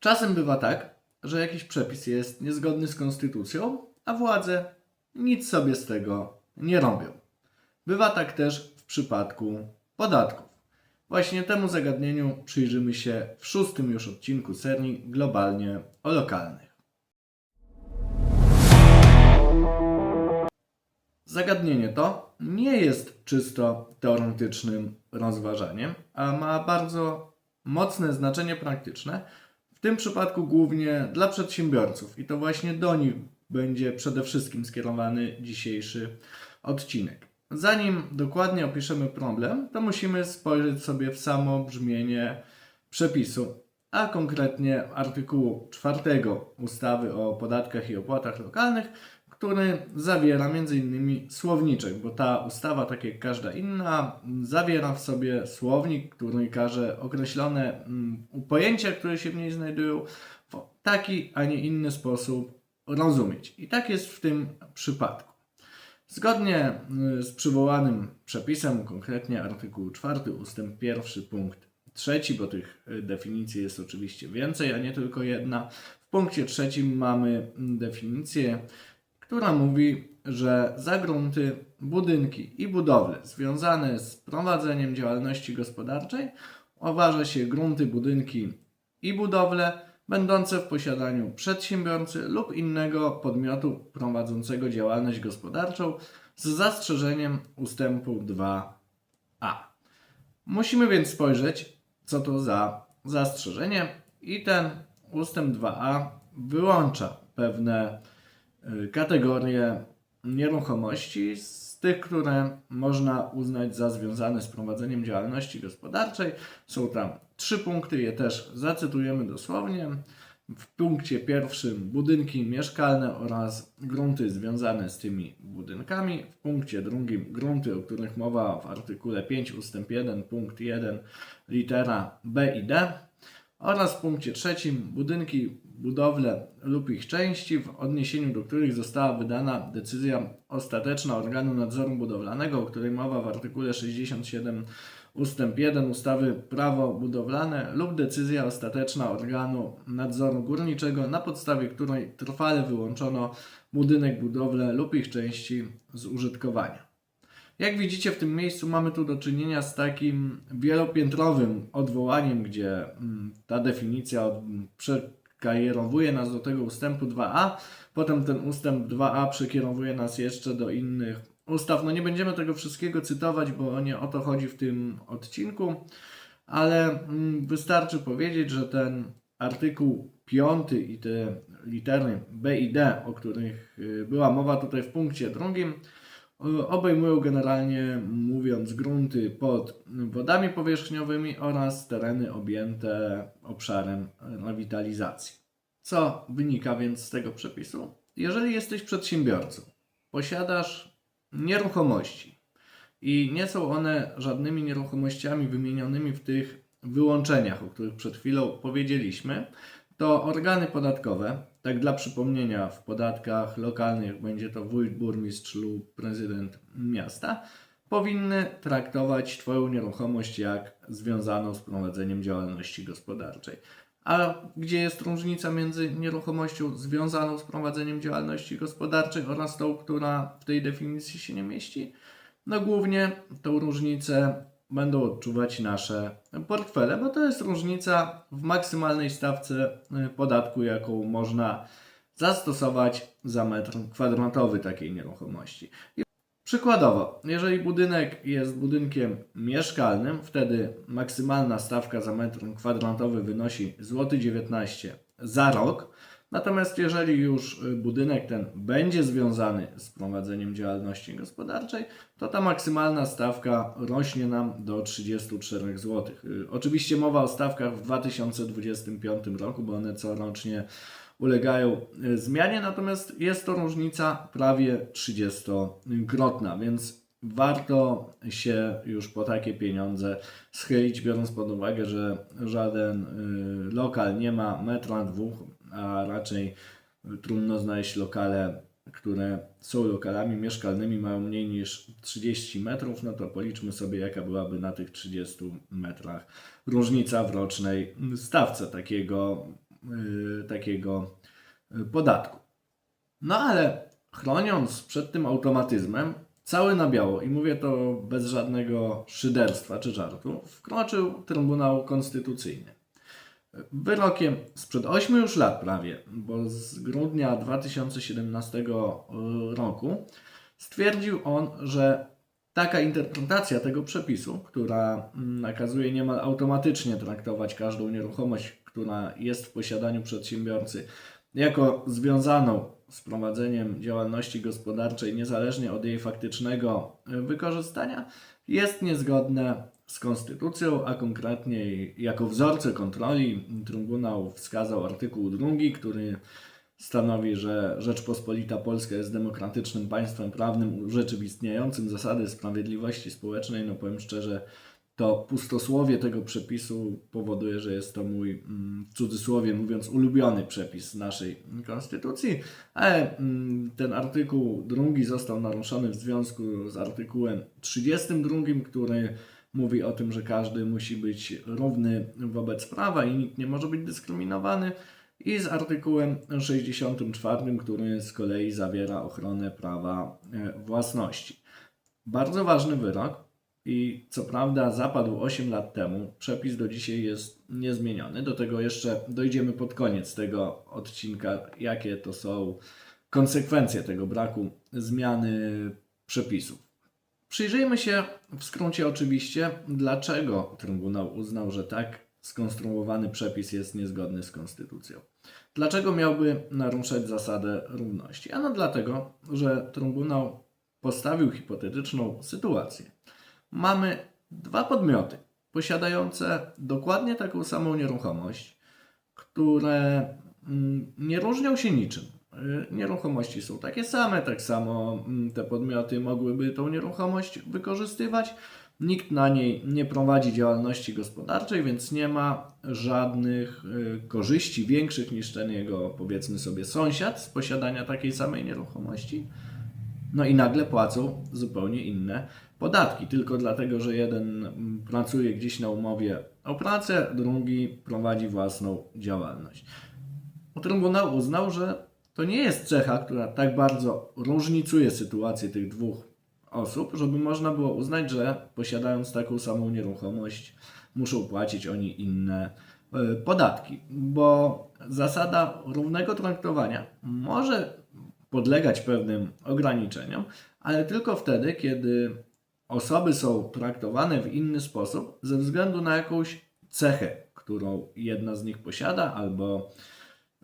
Czasem bywa tak, że jakiś przepis jest niezgodny z konstytucją, a władze nic sobie z tego nie robią. Bywa tak też w przypadku podatków. Właśnie temu zagadnieniu przyjrzymy się w szóstym już odcinku serii globalnie o lokalnych. Zagadnienie to nie jest czysto teoretycznym rozważaniem, a ma bardzo mocne znaczenie praktyczne, tym przypadku głównie dla przedsiębiorców i to właśnie do nich będzie przede wszystkim skierowany dzisiejszy odcinek. Zanim dokładnie opiszemy problem, to musimy spojrzeć sobie w samo brzmienie przepisu, a konkretnie artykułu 4 ustawy o podatkach i opłatach lokalnych, który zawiera m.in. słowniczek, bo ta ustawa, tak jak każda inna, zawiera w sobie słownik, który każe określone mm, pojęcia, które się w niej znajdują, w taki, a nie inny sposób rozumieć. I tak jest w tym przypadku. Zgodnie y, z przywołanym przepisem, konkretnie artykuł 4 ustęp 1 punkt 3, bo tych y, definicji jest oczywiście więcej, a nie tylko jedna. W punkcie trzecim mamy mm, definicję, która mówi, że za grunty, budynki i budowle związane z prowadzeniem działalności gospodarczej uważa się grunty, budynki i budowle będące w posiadaniu przedsiębiorcy lub innego podmiotu prowadzącego działalność gospodarczą z zastrzeżeniem ustępu 2a. Musimy więc spojrzeć, co to za zastrzeżenie i ten ustęp 2a wyłącza pewne kategorie nieruchomości z tych, które można uznać za związane z prowadzeniem działalności gospodarczej. Są tam trzy punkty, je też zacytujemy dosłownie. W punkcie pierwszym budynki mieszkalne oraz grunty związane z tymi budynkami. W punkcie drugim grunty, o których mowa w artykule 5 ustęp 1 punkt 1 litera B i D oraz w punkcie trzecim budynki, budowle lub ich części, w odniesieniu do których została wydana decyzja ostateczna organu nadzoru budowlanego, o której mowa w artykule 67 ustęp 1 ustawy Prawo budowlane lub decyzja ostateczna organu nadzoru górniczego, na podstawie której trwale wyłączono budynek, budowlę lub ich części z użytkowania. Jak widzicie, w tym miejscu mamy tu do czynienia z takim wielopiętrowym odwołaniem, gdzie mm, ta definicja przekierowuje nas do tego ustępu 2a, potem ten ustęp 2a przekierowuje nas jeszcze do innych ustaw. No nie będziemy tego wszystkiego cytować, bo nie o to chodzi w tym odcinku, ale mm, wystarczy powiedzieć, że ten artykuł 5 i te litery B i D, o których y, była mowa tutaj w punkcie drugim, obejmują generalnie mówiąc grunty pod wodami powierzchniowymi oraz tereny objęte obszarem rewitalizacji. Co wynika więc z tego przepisu? Jeżeli jesteś przedsiębiorcą, posiadasz nieruchomości i nie są one żadnymi nieruchomościami wymienionymi w tych wyłączeniach, o których przed chwilą powiedzieliśmy, to organy podatkowe, tak dla przypomnienia, w podatkach lokalnych będzie to wójt, burmistrz lub prezydent miasta, powinny traktować Twoją nieruchomość jak związaną z prowadzeniem działalności gospodarczej. A gdzie jest różnica między nieruchomością związaną z prowadzeniem działalności gospodarczej oraz tą, która w tej definicji się nie mieści? No głównie tą różnicę będą odczuwać nasze portfele, bo to jest różnica w maksymalnej stawce y, podatku, jaką można zastosować za metr kwadratowy takiej nieruchomości. Przykładowo, jeżeli budynek jest budynkiem mieszkalnym, wtedy maksymalna stawka za metr kwadratowy wynosi złoty 19 za rok. Natomiast jeżeli już y, budynek ten będzie związany z prowadzeniem działalności gospodarczej, to ta maksymalna stawka rośnie nam do 34 zł. Y, Oczywiście mowa o stawkach w 2025 roku, bo one corocznie ulegają y, zmianie, natomiast jest to różnica prawie 30-krotna, więc warto się już po takie pieniądze schylić, biorąc pod uwagę, że żaden lokal nie ma metra dwóch, a raczej trudno znaleźć lokale, które są lokalami mieszkalnymi, mają mniej niż 30 metrów, no to policzmy sobie, jaka byłaby na tych 30 metrach różnica w rocznej stawce takiego y, takiego y, podatku. No ale chroniąc przed tym automatyzmem, cały na biało, i mówię to bez żadnego szyderstwa czy żartu, wkroczył Trybunał Konstytucyjny. Wyrokiem sprzed 8 już lat prawie, bo z grudnia 2017 roku stwierdził on, że taka interpretacja tego przepisu, która mm, nakazuje niemal automatycznie traktować każdą nieruchomość, która jest w posiadaniu przedsiębiorcy, jako związaną z prowadzeniem działalności gospodarczej, niezależnie od jej faktycznego y, wykorzystania, jest niezgodne z konstytucją, a konkretnie jako wzorce kontroli Trybunał wskazał artykuł 2, który stanowi, że Rzeczpospolita Polska jest demokratycznym państwem prawnym urzeczywistniającym zasady sprawiedliwości społecznej. No powiem szczerze, to pustosłowie tego przepisu powoduje, że jest to mój, mm, w cudzysłowie mówiąc, ulubiony przepis naszej konstytucji, ale mm, ten artykuł drugi został naruszony w związku z artykułem 32, który mówi o tym, że każdy musi być równy wobec prawa i nikt nie może być dyskryminowany. I z artykułem 64, który z kolei zawiera ochronę prawa e, własności. Bardzo ważny wyrok i co prawda zapadł 8 lat temu, przepis do dzisiaj jest niezmieniony. Do tego jeszcze dojdziemy pod koniec tego odcinka, jakie to są konsekwencje tego braku zmiany przepisów. Przyjrzyjmy się w skrócie oczywiście, dlaczego Trybunał uznał, że tak skonstruowany przepis jest niezgodny z konstytucją. Dlaczego miałby naruszać zasadę równości? Ano dlatego, że Trybunał postawił hipotetyczną sytuację. Mamy dwa podmioty posiadające dokładnie taką samą nieruchomość, które mm, nie różnią się niczym. Y, Nieruchomości są takie same, tak samo mm, te podmioty mogłyby tą nieruchomość wykorzystywać. Nikt na niej nie prowadzi działalności gospodarczej, więc nie ma żadnych y, korzyści większych niż ten jego, powiedzmy sobie, sąsiad z posiadania takiej samej nieruchomości. No i nagle płacą zupełnie inne podatki, tylko dlatego, że jeden mm, pracuje gdzieś na umowie o pracę, drugi prowadzi własną działalność. Trybunał uznał, że to nie jest cecha, która tak bardzo różnicuje sytuację tych dwóch osób, żeby można było uznać, że posiadając taką samą nieruchomość, muszą płacić oni inne e, podatki, bo zasada równego traktowania może podlegać pewnym ograniczeniom, ale tylko wtedy, kiedy osoby są traktowane w inny sposób ze względu na jakąś cechę, którą jedna z nich posiada, albo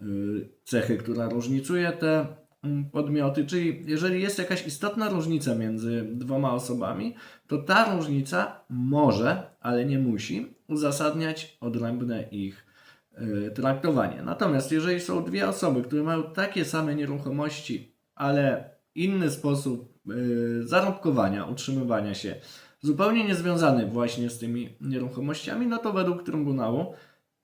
y, cechę, która różnicuje te mm, podmioty. Czyli jeżeli jest jakaś istotna różnica między dwoma osobami, to ta różnica może, ale nie musi, uzasadniać odrębne ich y, traktowanie. Natomiast jeżeli są dwie osoby, które mają takie same nieruchomości, ale inny sposób y, zarobkowania, utrzymywania się, zupełnie niezwiązany właśnie z tymi nieruchomościami, no to według Trybunału,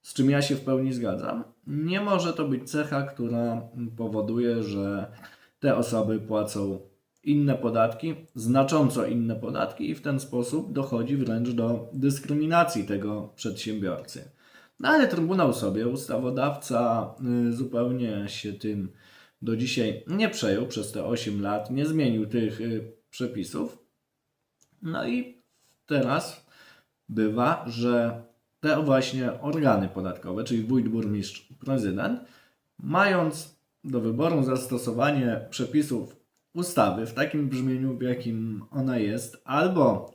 z czym ja się w pełni zgadzam, nie może to być cecha, która powoduje, że te osoby płacą inne podatki, znacząco inne podatki i w ten sposób dochodzi wręcz do dyskryminacji tego przedsiębiorcy. No ale Trybunał sobie, ustawodawca y, zupełnie się tym do dzisiaj nie przejął przez te 8 lat, nie zmienił tych y, przepisów. No i teraz bywa, że te właśnie organy podatkowe, czyli wójt, burmistrz, prezydent, mając do wyboru zastosowanie przepisów ustawy w takim brzmieniu, w jakim ona jest, albo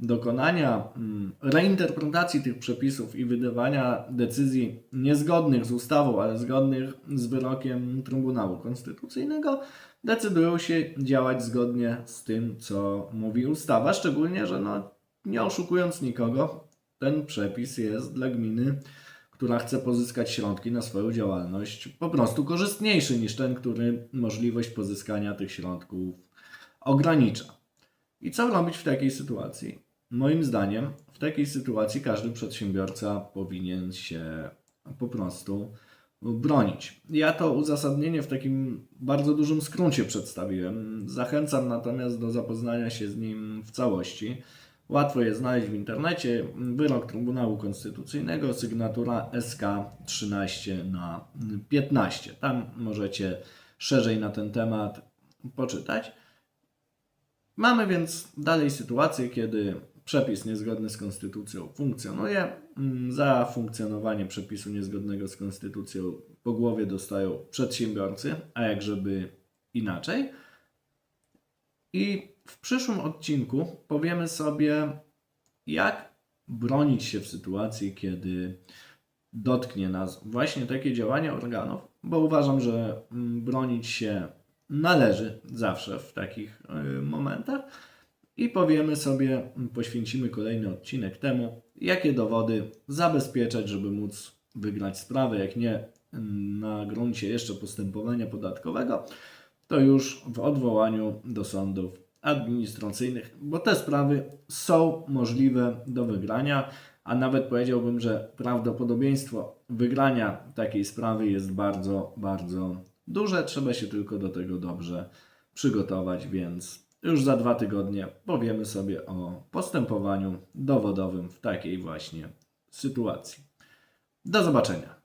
dokonania mm, reinterpretacji tych przepisów i wydawania decyzji niezgodnych z ustawą, ale zgodnych z wyrokiem Trybunału Konstytucyjnego, decydują się działać zgodnie z tym, co mówi ustawa, szczególnie, że no, nie oszukując nikogo, ten przepis jest dla gminy, która chce pozyskać środki na swoją działalność, po prostu korzystniejszy niż ten, który możliwość pozyskania tych środków ogranicza. I co robić w takiej sytuacji? Moim zdaniem w takiej sytuacji każdy przedsiębiorca powinien się po prostu bronić. Ja to uzasadnienie w takim bardzo dużym skrócie przedstawiłem. Zachęcam natomiast do zapoznania się z nim w całości, Łatwo je znaleźć w internecie. Wyrok Trybunału Konstytucyjnego, sygnatura SK 13 na 15. Tam możecie szerzej na ten temat poczytać. Mamy więc dalej sytuację, kiedy przepis niezgodny z konstytucją funkcjonuje. Mm, Za funkcjonowanie przepisu niezgodnego z konstytucją po głowie dostają przedsiębiorcy, a jak żeby inaczej. I w przyszłym odcinku powiemy sobie, jak bronić się w sytuacji, kiedy dotknie nas właśnie takie działanie organów, bo uważam, że mm, bronić się należy zawsze w takich y, momentach. I powiemy sobie, mm, poświęcimy kolejny odcinek temu, jakie dowody zabezpieczać, żeby móc wygrać sprawę, jak nie mm, na gruncie jeszcze postępowania podatkowego, to już w odwołaniu do sądów administracyjnych, bo te sprawy są możliwe do wygrania, a nawet powiedziałbym, że prawdopodobieństwo wygrania takiej sprawy jest bardzo, bardzo duże. Trzeba się tylko do tego dobrze przygotować, więc już za dwa tygodnie powiemy sobie o postępowaniu dowodowym w takiej właśnie sytuacji. Do zobaczenia.